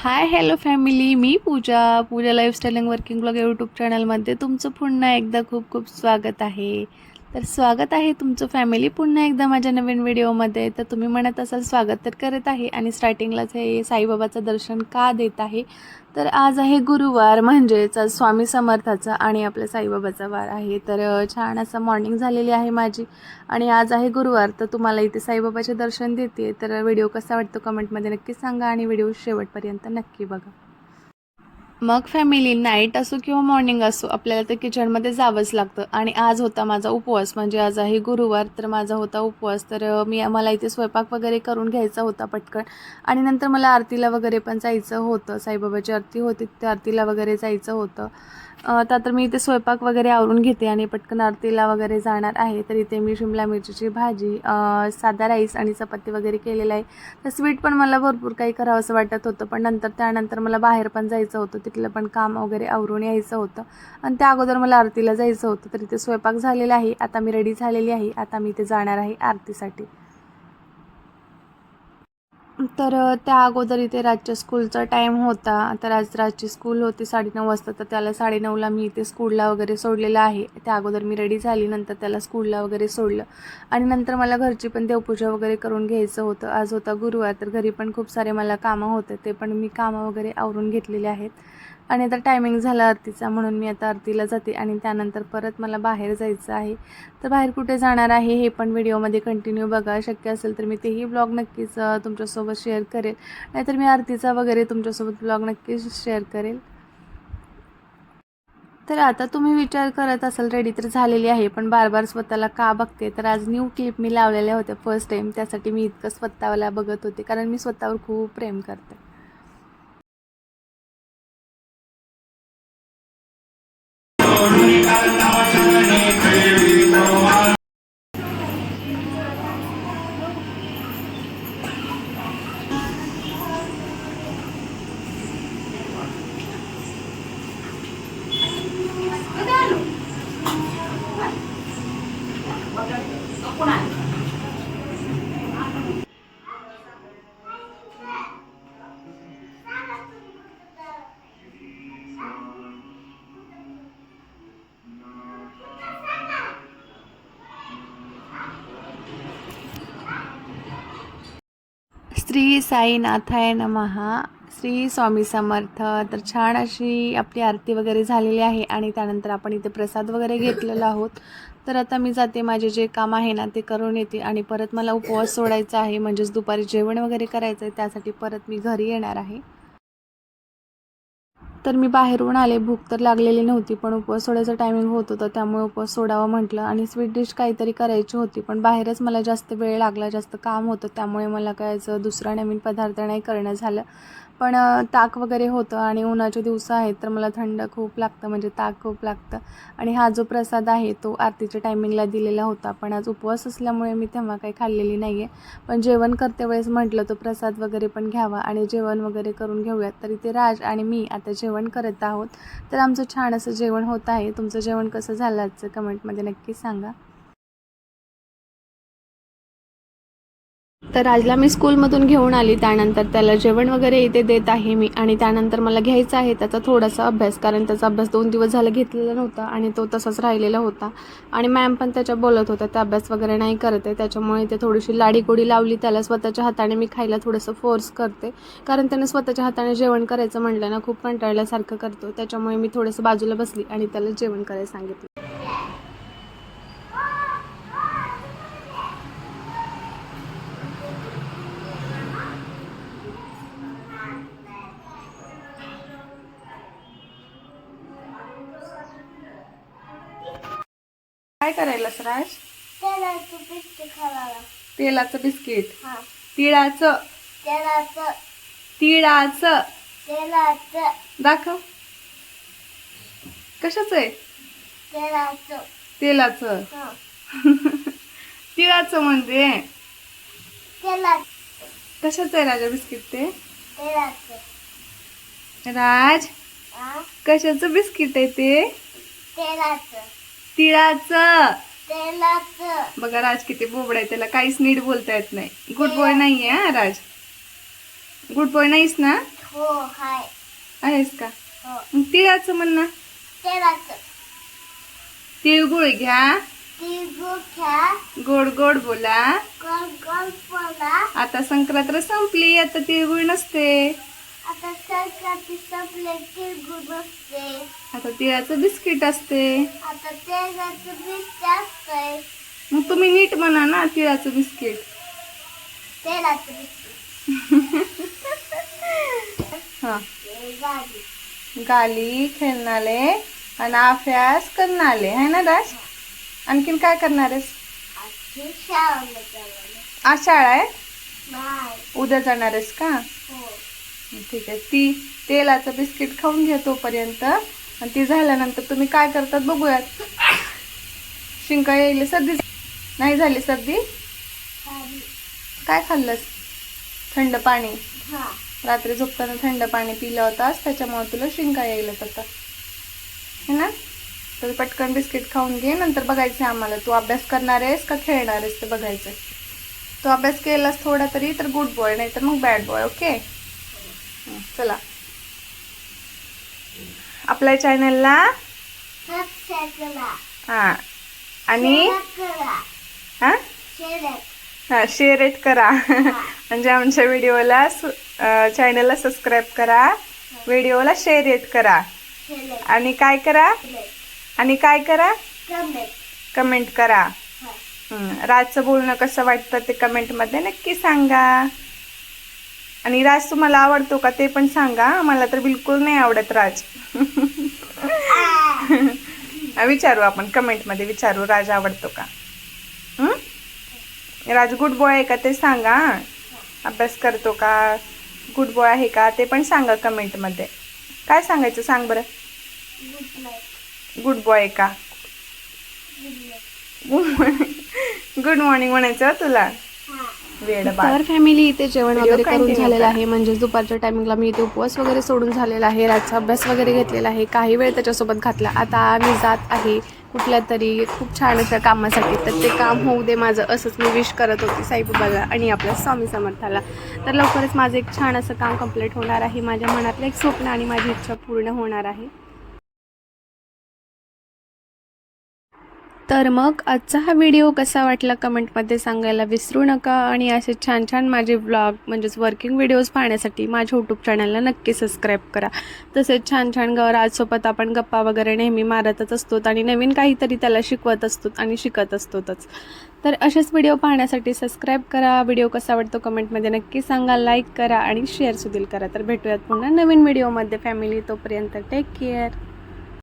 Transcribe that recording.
हाय hello family मी Pooja. Pooja lifestyle working blog YouTube चॅनलमध्ये तुमचं पुन्हा एकदा खूप खूप स्वागत आहे. तर स्वागत आहे तुमचं फॅमिली पुन्हा एकदा माझ्या नवीन व्हिडिओमध्ये तर तुम्ही म्हणत असाल स्वागत तर करत आहे आणि स्टार्टिंगलाच हे साईबाबाचं दर्शन का देत आहे? तर आज आहे गुरुवार म्हणजेच आज स्वामी समर्थाचा आणि आपल्या साईबाबाचा वार आहे. तर छान असं मॉर्निंग झालेली आहे माझी आणि आज आहे गुरुवार तर तुम्हाला इथे साईबाबाचे दर्शन देते. तर व्हिडिओ कसा वाटतो कमेंटमध्ये नक्की सांगा आणि व्हिडिओ शेवटपर्यंत नक्की बघा. मग फॅमिली नाईट असो किंवा मॉर्निंग असो आपल्याला तर किचनमध्ये जावंच लागतं. आणि आज होता माझा उपवास. म्हणजे आज आहे गुरुवार तर माझा होता उपवास. तर मी मला इथे स्वयंपाक वगैरे करून घ्यायचा होता पटकन. आणि नंतर मला आरतीला वगैरे पण जायचं होतं. साईबाबाची आरती होती त्या आरतीला वगैरे जायचं होतं. तर मी इथे स्वयंपाक वगैरे आवरून घेते आणि पटकन आरतीला वगैरे जाणार आहे. तर इथे मी शिमला मिरचीची भाजी साधा राईस आणि चपाती वगैरे केलेलं आहे. तर स्वीट पण मला भरपूर काही करावं असं वाटत होतं. पण नंतर त्यानंतर मला बाहेर पण जायचं होतं. तिथलं पण काम वगैरे आवरून यायचं होतं. आणि त्या अगोदर मला आरतीला जायचं होतं. तर इथे स्वयंपाक झालेला आहे. आता मी रेडी झालेली आहे. आता मी इथे जाणार आहे आरतीसाठी. तर त्या अगोदर इथे राजच्या स्कूलचा टाईम होता. तर आज रातची स्कूल होती साडेनऊ वाजता. तर त्याला साडेनऊला मी इथे स्कूलला वगैरे सोडलेलं आहे. त्या अगोदर मी रेडी झाली. नंतर त्याला स्कूलला वगैरे सोडलं. आणि नंतर मला घरची पण देवपूजा वगैरे करून घ्यायचं होतं. आज होता गुरुवार. तर घरी पण खूप सारे मला कामं होते. ते पण मी कामं वगैरे आवरून घेतलेले आहेत. आणि आता टायमिंग झाला आरतीचा म्हणून मी आता आरतीला जाते आणि त्यानंतर परत मला बाहेर जायचं आहे. तर बाहेर कुठे जाणार आहे हे पण व्हिडिओमध्ये कंटिन्यू बघा. शक्य असेल तर मी तेही ब्लॉग नक्कीच तुमच्यासोबत शेअर करेल. नाहीतर मी आरतीचा वगैरे तुमच्यासोबत ब्लॉग नक्कीच शेअर करेल. तर आता तुम्ही विचार करत असाल रेडी तर झालेली आहे पण बार बार स्वतःला का बघते? तर आज न्यू क्लिप मी लावलेल्या होत्या फर्स्ट टाईम त्यासाठी मी इतकं स्वतःला बघत होते कारण मी स्वतःवर खूप प्रेम करते. श्री साईनाथाय नमहा श्री स्वामी समर्थ. तर छान अशी आपली आरती वगैरे झालेली आहे आणि त्यानंतर आपण इथे प्रसाद वगैरे घेतलेला आहोत. तर आता मी जाते माझे जे काम आहे ना ते करून येते आणि परत मला उपवास सोडायचा आहे म्हणजेच दुपारी जेवण वगैरे करायचं आहे त्यासाठी परत मी घरी येणार आहे. तर मी बाहेरून आले भूक तर लागलेली नव्हती पण उपवास सोडायचं टायमिंग होत होतं त्यामुळे उपवास सोडावं म्हटलं आणि स्वीट डिश काहीतरी करायची होती पण बाहेरच मला जास्त वेळ लागला जास्त काम होतं त्यामुळे मला काय दुसरा नवीन पदार्थ नाही करणं झालं. पण ताक वगैरे होतं आणि उन्हाचे दिवस आहेत तर मला थंड खूप लागतं म्हणजे ताक खूप लागतं. आणि हा जो प्रसाद आहे तो आरतीच्या टायमिंगला दिलेला होता. पण आज उपवास असल्यामुळे मी तेव्हा काही खाल्लेली नाही आहे पण जेवण करते वेळेस म्हटलं तो प्रसाद वगैरे पण घ्यावा आणि जेवण वगैरे करून घेऊयात. तर इथे राज आणि मी आता जेवण करत आहोत. तर आमचं छान असं जेवण होत आहे. तुमचं जेवण कसं झालं आजचं? कमेंटमध्ये नक्की सांगा. तर राजला मी स्कूलमधून घेऊन आली. त्यानंतर त्याला जेवण वगैरे इथे देत आहे मी. आणि त्यानंतर मला घ्यायचा आहे. त्याचा थोडासा अभ्यास कारण त्याचा अभ्यास दोन दिवस झाला घेतलेला नव्हता आणि तो तसाच राहिलेला होता. आणि मॅम पण त्याच्या बोलत होत्या त्या अभ्यास वगैरे नाही करत आहे. त्याच्यामुळे ते थोडीशी लाडीगोडी लावली. त्याला स्वतःच्या हाताने मी खायला थोडंसं फोर्स करते. कारण त्याने स्वतःच्या हाताने जेवण करायचं म्हटलं ना खूप कंटाळल्यासारखं करतो. त्याच्यामुळे मी थोडंसं बाजूला बसली आणि त्याला जेवण करायला सांगितलं. काय करायलास राज? तेलाचं बिस्किट हा. तिळाचं. तेलाचं. तिळाचं. तेलाचं. दाखव. कशाचं आहे? तेलाचं. तेलाचं. हा. तिळाचं म्हणजे कशाचं आहे राजा बिस्किट ते? तेलाचं. राज हा कशाचं बिस्किट आहे ते? तेलाचं. तिळाचं. तेलाचं. बघा राज किती बोबड आहे. त्याला काहीच नीट बोलता येत नाही. गुड बॉय नाहीये हा राज? गुड बॉय नाहीस ना? हो हाय. आहेस का? हो. मग तिळाचं म्हण ना. तेलाचं. तिळगुळ घ्या. तिळगुळ घ्या. गोड गोड बोला. गोल गोल बोला. आता संक्रांत संपली आता तिळगुळ नसते. आता तिळाचं बिस्किट असते. मग तुम्ही नीट म्हणा ना तिळाचं बिस्किट. हा. गाली. खेळणारे आणि अभ्यास करणारे है ना दास? आणखीन काय करणार आहेस? शाळा आहे? उद्या जाणार आहेस का? ठीक आहे. ती तेलाचं बिस्किट खाऊन घ्या तोपर्यंत. आणि ती झाल्यानंतर तुम्ही काय करतात बघूयात. शिंका येईल सर्दी नाही झाली सर्दी? काय खाल्लंस? थंड पाणी. रात्री झोपताना थंड पाणी पिलं होतास त्याच्यामुळे तुला शिंका यायला होता. है ना? तर पटकन बिस्किट खाऊन घे नंतर बघायचं आम्हाला. तू अभ्यास करणार आहेस का खेळणार आहेस ते बघायचं तू अभ्यास केलास थोडा तरी तर गुड बॉय नाही तर मग बॅड बॉय ओके चला. आपल्या चॅनलला हां. आणि? शेअर हां हां शेअर करा. म्हणजे आमच्या व्हिडिओला चॅनलला सबस्क्राईब करा. व्हिडिओला शेअर येत करा. आणि काय करा? आणि काय करा? कमेंट करा. राजचं बोलणं कसं वाटतं ते कमेंटमध्ये नक्की सांगा. आणि राज तुम्हाला आवडतो का ते पण सांगा. मला तर बिलकुल नाही आवडत राज. विचारू आपण कमेंटमध्ये विचारू राज आवडतो का? राज गुड बॉय आहे का ते सांगा. अभ्यास करतो का? गुड बॉय आहे का? ते पण सांगा कमेंटमध्ये. काय सांगायचं सांग बरं. गुड बॉय का? गुड मॉर्निंग म्हणायचं तुला. तर फॅमिली इथे जेवण वगैरे करून झालेलं. आहे. म्हणजेच दुपारच्या टायमिंगला मी इथे उपवास वगैरे सोडून झालेला आहे. रातचा अभ्यास वगैरे घेतलेला आहे. काही वेळ त्याच्यासोबत घातला. आता मी जात आहे कुठल्या तरी खूप छान अशा कामासाठी. तर ते काम होऊ दे माझं असंच मी विश करत होती साईबाबाला आणि आपल्या स्वामी समर्थाला. तर लवकरच माझं एक छान असं काम कंप्लीट होणार आहे. माझ्या मनातलं एक स्वप्न आणि माझी इच्छा पूर्ण होणार आहे. तर मग आजचा हा व्हिडिओ कसा वाटला कमेंटमध्ये सांगायला विसरू नका आणि असे छान छान माझे व्लॉग म्हणजेच वर्किंग व्हिडिओज पाहण्यासाठी माझ्या यूट्यूब चॅनलला नक्की सबस्क्राईब करा. तसेच छान छान ग राजसोबत आपण गप्पा वगैरे नेहमी मारतच असतो आणि नवीन काहीतरी त्याला शिकवत असतो आणि शिकत असतोच तर असेच व्हिडिओ पाहण्यासाठी सबस्क्राईब करा. व्हिडिओ कसा वाटतो कमेंटमध्ये नक्की सांगा. लाईक करा आणि शेअर सुद्धा करा. तर भेटूयात पुन्हा नवीन व्हिडिओमध्ये फॅमिली तोपर्यंत टेक केअर